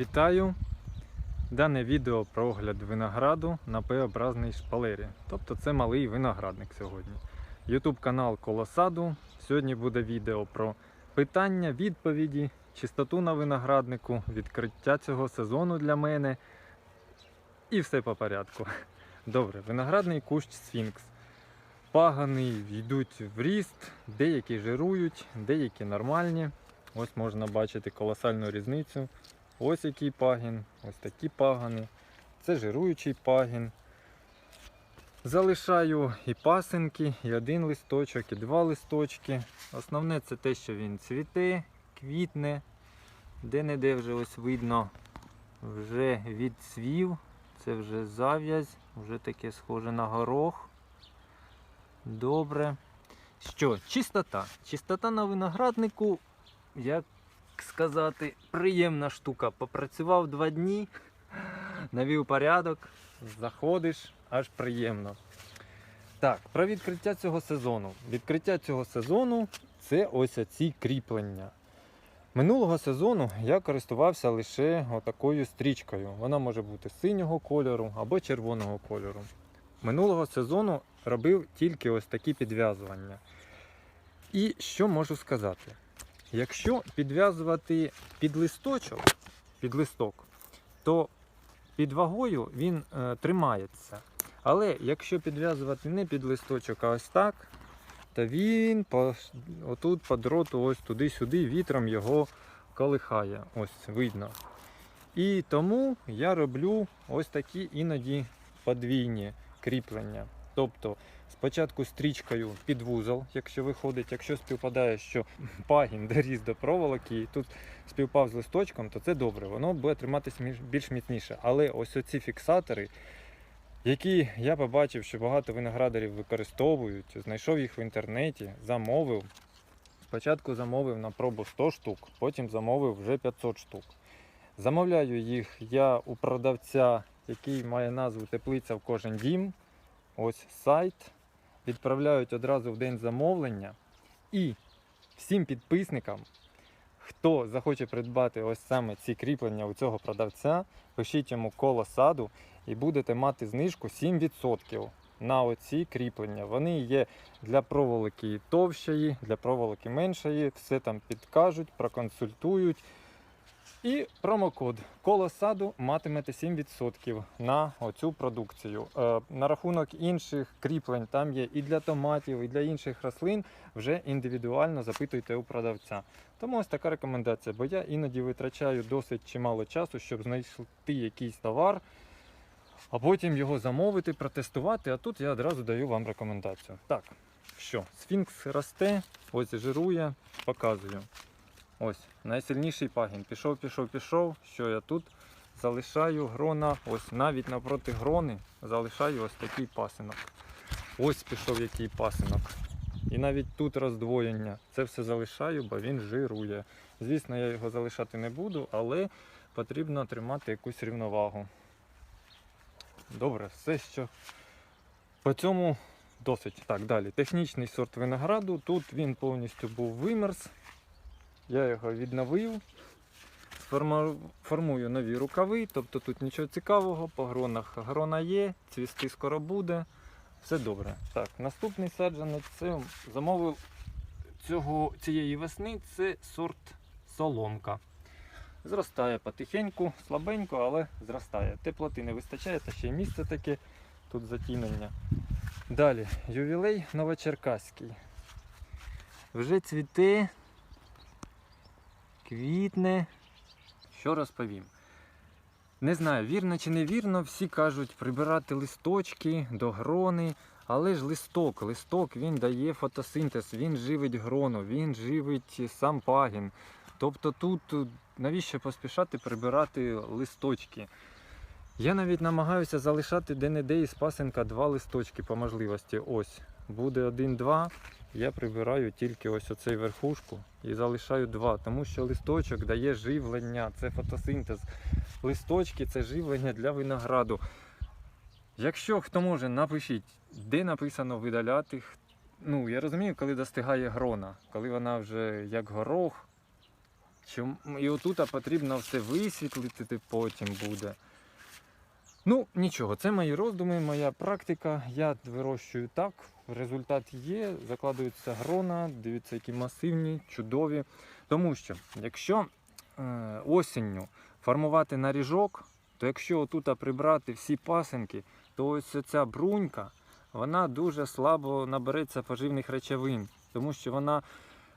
Вітаю! Дане відео про огляд винограду на П-образній шпалері. Тобто це малий виноградник сьогодні. Ютуб канал Колосаду. Сьогодні буде відео про питання, відповіді, чистоту на винограднику, відкриття цього сезону для мене. І все по порядку. Добре, виноградний кущ Сфінкс. Пагани йдуть в ріст, деякі жирують, деякі нормальні. Ось можна бачити колосальну різницю. Ось який пагін, ось такі пагани. Це жируючий пагін. Залишаю і пасинки, і один листочок, і два листочки. Основне це те, що він цвіте, квітне. Де-не-де вже ось видно, вже відцвів. Це вже зав'язь, вже таке схоже на горох. Добре. Що, чистота. Чистота на винограднику, як сказати, приємна штука. Попрацював два дні, навів порядок, заходиш, аж приємно. Так, про відкриття цього сезону. Відкриття цього сезону це ось ці кріплення. Минулого сезону я користувався лише отакою стрічкою. Вона може бути синього кольору або червоного кольору. Минулого сезону робив тільки ось такі підв'язування. І що можу сказати? Якщо підв'язувати під листочок, під листок, то під вагою він е, тримається. Але якщо підв'язувати не під листочок, а ось так, то він по, отут по дроту, ось туди-сюди, вітром його колихає. Ось видно. І тому я роблю ось такі іноді подвійні кріплення. Тобто спочатку стрічкою під вузол, якщо виходить, якщо співпадає, що пагін доріс до проволоки і тут співпав з листочком, то це добре, воно буде триматися більш міцніше. Але ось оці фіксатори, які я побачив, що багато виноградарів використовують, знайшов їх в інтернеті, замовив. Спочатку замовив на пробу 100 штук, потім замовив вже 500 штук. Замовляю їх я у продавця, який має назву Теплиця в кожен дім. Ось сайт. Відправляють одразу в день замовлення. І всім підписникам, хто захоче придбати ось саме ці кріплення у цього продавця, пишіть йому коло саду і будете мати знижку 7% на оці кріплення. Вони є для проволоки товщої, для проволоки меншої. Все там підкажуть, проконсультують. І промокод коло саду матимете 7% на оцю продукцію. Е, на рахунок інших кріплень там є і для томатів, і для інших рослин. Вже індивідуально запитуйте у продавця. Тому ось така рекомендація, бо я іноді витрачаю досить чимало часу, щоб знайти якийсь товар, а потім його замовити, протестувати. А тут я одразу даю вам рекомендацію. Так, що, сфінкс росте, ось жирує, показую. Ось, найсильніший пагін. Пішов, пішов, пішов. Що я тут? Залишаю грона, ось навіть напроти грони залишаю ось такий пасинок. Ось пішов який пасинок. І навіть тут роздвоєння. Це все залишаю, бо він жирує. Звісно, я його залишати не буду, але потрібно тримати якусь рівновагу. Добре, все, що по цьому досить. Так, далі. Технічний сорт винограду. Тут він повністю був вимерз. Я його відновив. Формую нові рукави, тобто тут нічого цікавого, по гронах грона є, цвісти скоро буде. Все добре. Так, наступний саджанець замовив цього, цієї весни це сорт соломка. Зростає потихеньку, слабенько, але зростає. Теплоти не вистачає, та ще й місце таке, тут затінення. Далі, ювілей Новочеркаський. Вже цвіте, квітне. Що розповім? Не знаю, вірно чи не вірно, всі кажуть прибирати листочки до грони, але ж листок, листок він дає фотосинтез, він живить грону, він живить сам пагін. Тобто тут е, навіщо поспішати прибирати листочки? Я навіть намагаюся залишати де-не-де із пасенка два листочки по можливості. Ось, буде один-два. Я прибираю тільки ось оцей верхушку і залишаю два, тому що листочок дає живлення, це фотосинтез. Листочки це живлення для винограду. Якщо хто може, напишіть, де написано видаляти. Ну, я розумію, коли достигає грона, коли вона вже як горох, І отут потрібно все висвітлити потім буде. Ну, нічого, це мої роздуми, моя практика. Я вирощую так. Результат є, закладуються грона, дивіться, які масивні, чудові. Тому що, якщо е, осінню формувати наріжок, то якщо отут прибрати всі пасинки, то ось ця брунька, вона дуже слабо набереться поживних речовин, тому що вона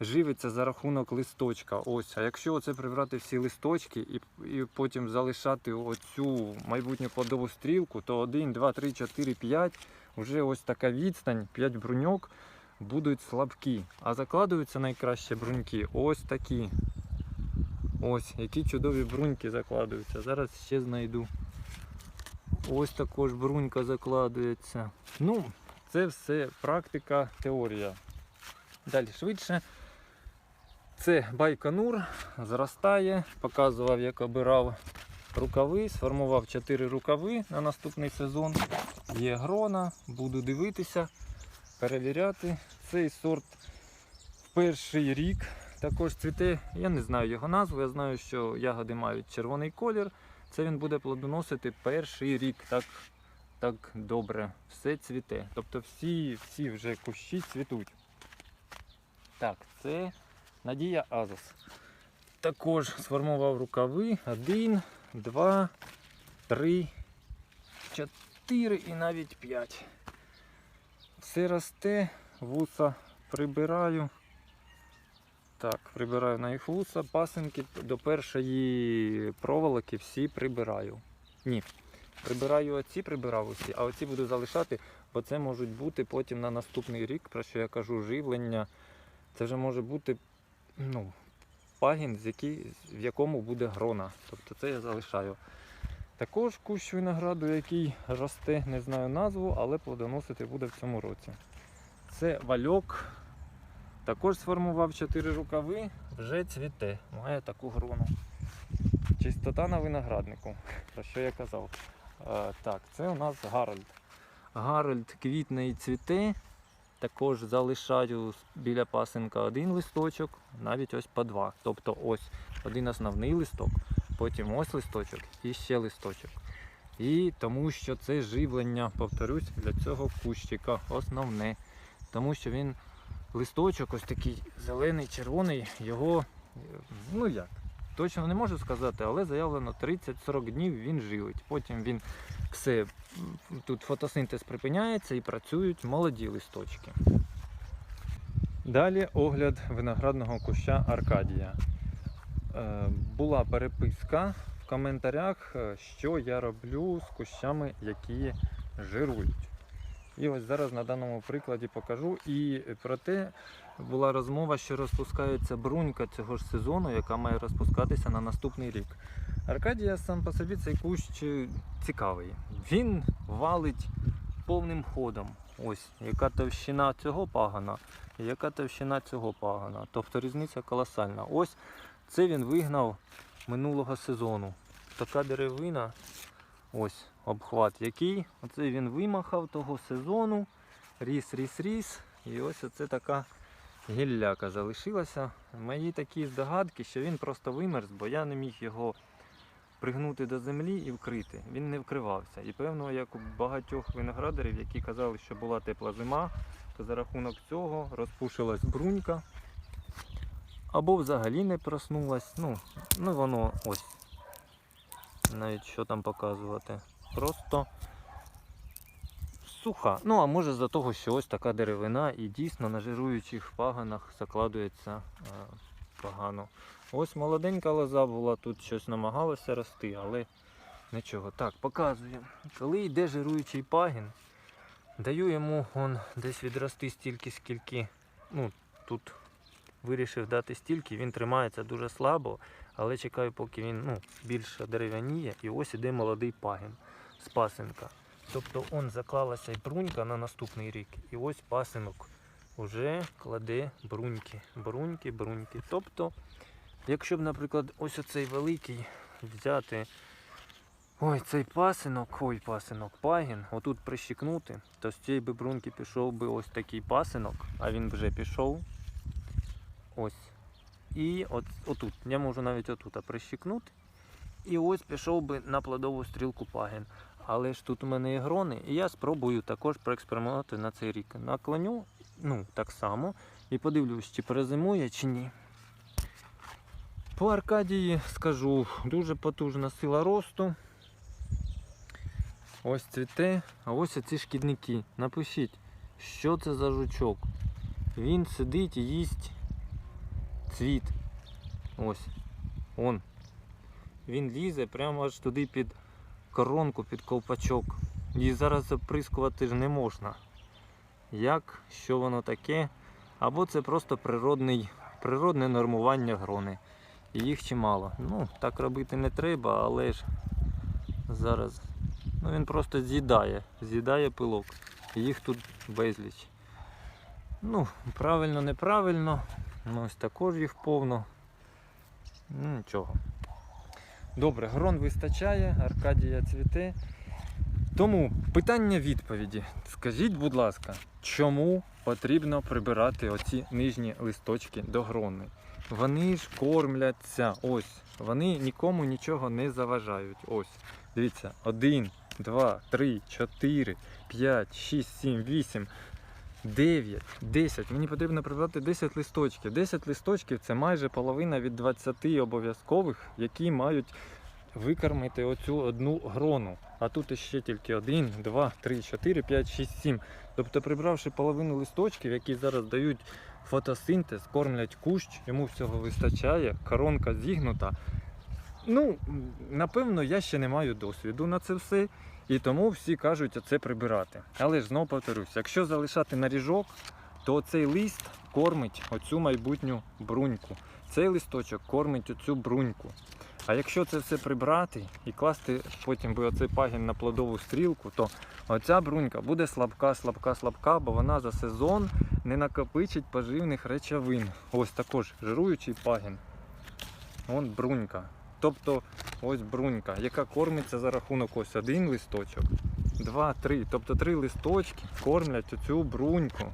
живиться за рахунок листочка. Ось, а якщо оце прибрати всі листочки і, і потім залишати оцю майбутню плодову стрілку, то 1, 2, 3, 4, 5, вже ось така відстань, 5 бруньок будуть слабкі. А закладуються найкраще бруньки ось такі. Ось, які чудові бруньки закладуються. Зараз ще знайду. Ось також брунька закладується. Ну, це все практика, теорія. Далі швидше. Це байконур, зростає, показував, як обирав рукави, сформував 4 рукави на наступний сезон. Є грона, буду дивитися, перевіряти. Цей сорт в перший рік також цвіте. Я не знаю його назву, я знаю, що ягоди мають червоний колір. Це він буде плодоносити перший рік. Так, так добре, все цвіте. Тобто всі, всі вже кущі цвітуть. Так, це Надія Азос. Також сформував рукави. Один, два, три, чотири і навіть п'ять. Все росте, вуса прибираю. Так, прибираю на їх вуса, пасинки до першої проволоки всі прибираю. Ні. Прибираю оці, прибирав усі, а оці буду залишати, бо це можуть бути потім на наступний рік, про що я кажу, живлення. Це вже може бути ну, пагін, з який, в якому буде грона. Тобто це я залишаю. Також кущ винограду, який росте, не знаю назву, але плодоносити буде в цьому році. Це вальок. Також сформував 4 рукави, вже цвіте, має таку грону. Чистота на винограднику, про що я казав. Е, так, це у нас Гарольд. Гарольд квітне і цвіте. Також залишаю біля пасинка один листочок, навіть ось по два. Тобто ось один основний листок, потім ось листочок і ще листочок. І тому що це живлення, повторюсь, для цього кущика основне. Тому що він листочок ось такий зелений, червоний, його, ну як, точно не можу сказати, але заявлено 30-40 днів він живить. Потім він все, тут фотосинтез припиняється і працюють молоді листочки. Далі огляд виноградного куща Аркадія. Е, Була переписка в коментарях, е, що я роблю з кущами, які жирують. І ось зараз на даному прикладі покажу. І про те була розмова, що розпускається брунька цього ж сезону, яка має розпускатися на наступний рік. Аркадія сам по собі цей кущ цікавий. Він валить повним ходом. Ось яка товщина цього пагана, яка товщина цього пагана. Тобто різниця колосальна. Ось це він вигнав минулого сезону. Така деревина, ось обхват який. Оце він вимахав того сезону. Ріс, ріс, ріс. І ось оце така гілляка залишилася. Мої такі здогадки, що він просто вимерз, бо я не міг його пригнути до землі і вкрити. Він не вкривався. І певно, як у багатьох виноградарів, які казали, що була тепла зима, то за рахунок цього розпушилась брунька. Або взагалі не проснулась. Ну, ну воно ось. Навіть що там показувати. Просто суха. Ну, а може за того, що ось така деревина і дійсно на жируючих паганах закладується е, погано. Ось молоденька лоза була, тут щось намагалося рости, але нічого. Так, показую. Коли йде жируючий пагін, даю йому он десь відрости стільки, скільки. Ну, тут вирішив дати стільки, він тримається дуже слабо, але чекаю, поки він ну, більше дерев'яніє, і ось іде молодий пагін з. Тобто он заклалася й брунька на наступний рік, і ось пасинок вже кладе бруньки. Бруньки, бруньки. Тобто, якщо б, наприклад, ось оцей великий взяти ой, цей пасинок, ой, пасинок, пагін, отут прищикнути, то з цієї би бруньки пішов би ось такий пасинок, а він вже пішов. Ось. і от, отут. Я можу навіть отут прищикнути. І ось пішов би на плодову стрілку пагін. Але ж тут у мене є грони, і я спробую також проекспериментувати на цей рік. Наклоню, ну, так само, і подивлюсь, чи перезимує, чи ні. По Аркадії скажу, дуже потужна сила росту. Ось цвіте, а ось ці шкідники. Напишіть, що це за жучок. Він сидить і їсть цвіт. Ось. Он. Він лізе прямо аж туди під коронку, під ковпачок. І зараз заприскувати ж не можна. Як, що воно таке? Або це просто природний, природне нормування грони. І їх чимало. Ну, так робити не треба, але ж зараз. Ну він просто з'їдає, з'їдає пилок. Їх тут безліч. Ну, правильно, неправильно. Ну, ось також їх повно. Ну, нічого. Добре, грон вистачає, Аркадія цвіте. Тому питання відповіді. Скажіть, будь ласка, чому потрібно прибирати оці нижні листочки до грони? Вони ж кормляться. Ось. Вони нікому нічого не заважають. Ось. Дивіться, 1, 2, 3, 4, 5, 6, 7, 8, 9, 10. Мені потрібно прибрати 10 листочків. 10 листочків це майже половина від 20 обов'язкових, які мають викормити оцю одну грону. А тут іще тільки 1, 2, 3, 4, 5, 6, 7. Тобто, прибравши половину листочків, які зараз дають фотосинтез, кормлять кущ, йому всього вистачає, коронка зігнута. Ну, напевно, я ще не маю досвіду на це все. І тому всі кажуть оце прибирати. Але ж знову повторюсь, якщо залишати на ріжок, то цей лист кормить оцю майбутню бруньку. Цей листочок кормить оцю бруньку. А якщо це все прибрати і класти потім би оцей пагін на плодову стрілку, то оця брунька буде слабка, слабка, слабка, бо вона за сезон не накопичить поживних речовин. Ось також жируючий пагін. Вон брунька. Тобто ось брунька, яка кормиться за рахунок ось один листочок, два, три. Тобто три листочки кормлять оцю бруньку.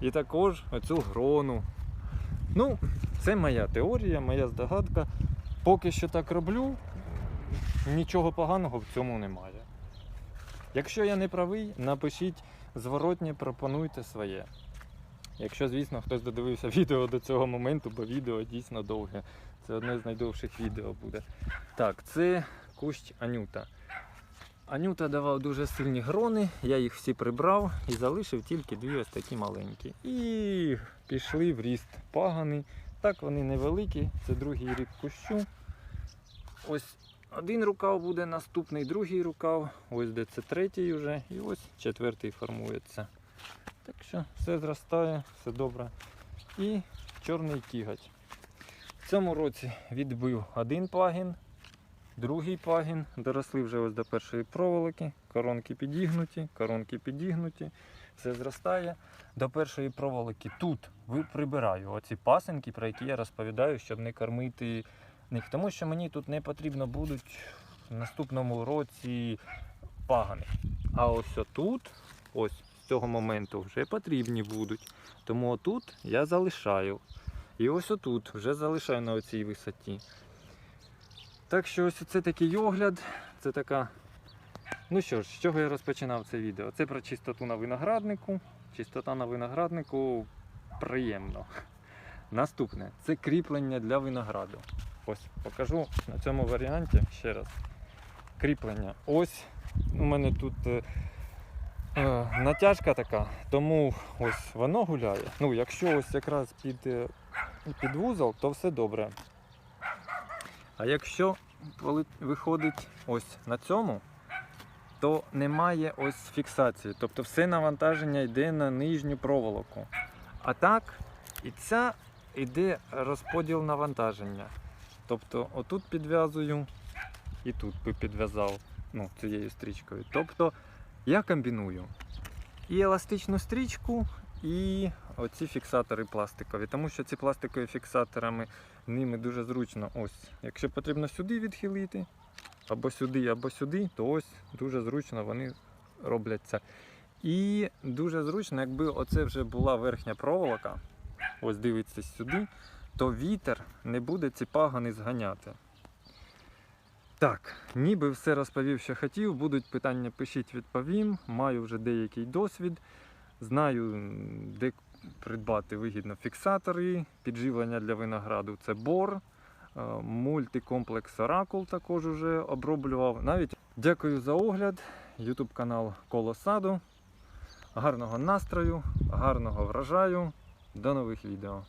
І також оцю грону. Ну, це моя теорія, моя здогадка. Поки що так роблю, нічого поганого в цьому немає. Якщо я не правий, напишіть зворотнє, пропонуйте своє. Якщо, звісно, хтось додивився відео до цього моменту, бо відео дійсно довге. Це одне з найдовших відео буде. Так, це кущ Анюта. Анюта давав дуже сильні грони, я їх всі прибрав і залишив тільки дві ось такі маленькі. І пішли в ріст пагани. Так вони невеликі, це другий рік кущу. Ось один рукав буде наступний, другий рукав, ось де це третій вже, і ось четвертий формується. Так що все зростає, все добре. І чорний кігать. В цьому році відбив один пагін, другий пагін. Доросли вже ось до першої проволоки. Коронки підігнуті, коронки підігнуті. Все зростає. До першої проволоки тут прибираю оці пасенки, про які я розповідаю, щоб не кормити них. Тому що мені тут не потрібно будуть в наступному році пагани. А ось отут, ось з цього моменту вже потрібні будуть. Тому отут я залишаю. І ось отут вже залишаю на оцій висоті. Так що ось це такий огляд. Це така. Ну що ж, з чого я розпочинав це відео? Це про чистоту на винограднику. Чистота на винограднику приємно. Наступне це кріплення для винограду. Ось покажу на цьому варіанті ще раз. Кріплення. Ось у мене тут е, е, натяжка така, тому ось воно гуляє. Ну, якщо ось якраз під, е, під вузол, то все добре. А якщо виходить ось на цьому, то немає ось фіксації. Тобто все навантаження йде на нижню проволоку. А так, і ця йде розподіл навантаження. Тобто отут підв'язую і тут підв'язав ну, цією стрічкою. Тобто я комбіную і еластичну стрічку, і оці фіксатори пластикові. Тому що ці пластикові фіксаторами ними дуже зручно. Ось, якщо потрібно сюди відхилити, або сюди, або сюди, то ось дуже зручно вони робляться. І дуже зручно, якби оце вже була верхня проволока, ось дивиться сюди, то вітер не буде ці пагони зганяти. Так, ніби все розповів, що хотів. Будуть питання, пишіть, відповім. Маю вже деякий досвід. Знаю, де придбати вигідно фіксатори, підживлення для винограду це бор, е, мультикомплекс Оракул також уже оброблював. Навіть дякую за огляд. YouTube канал Коло Саду. Гарного настрою, гарного врожаю. До нових відео.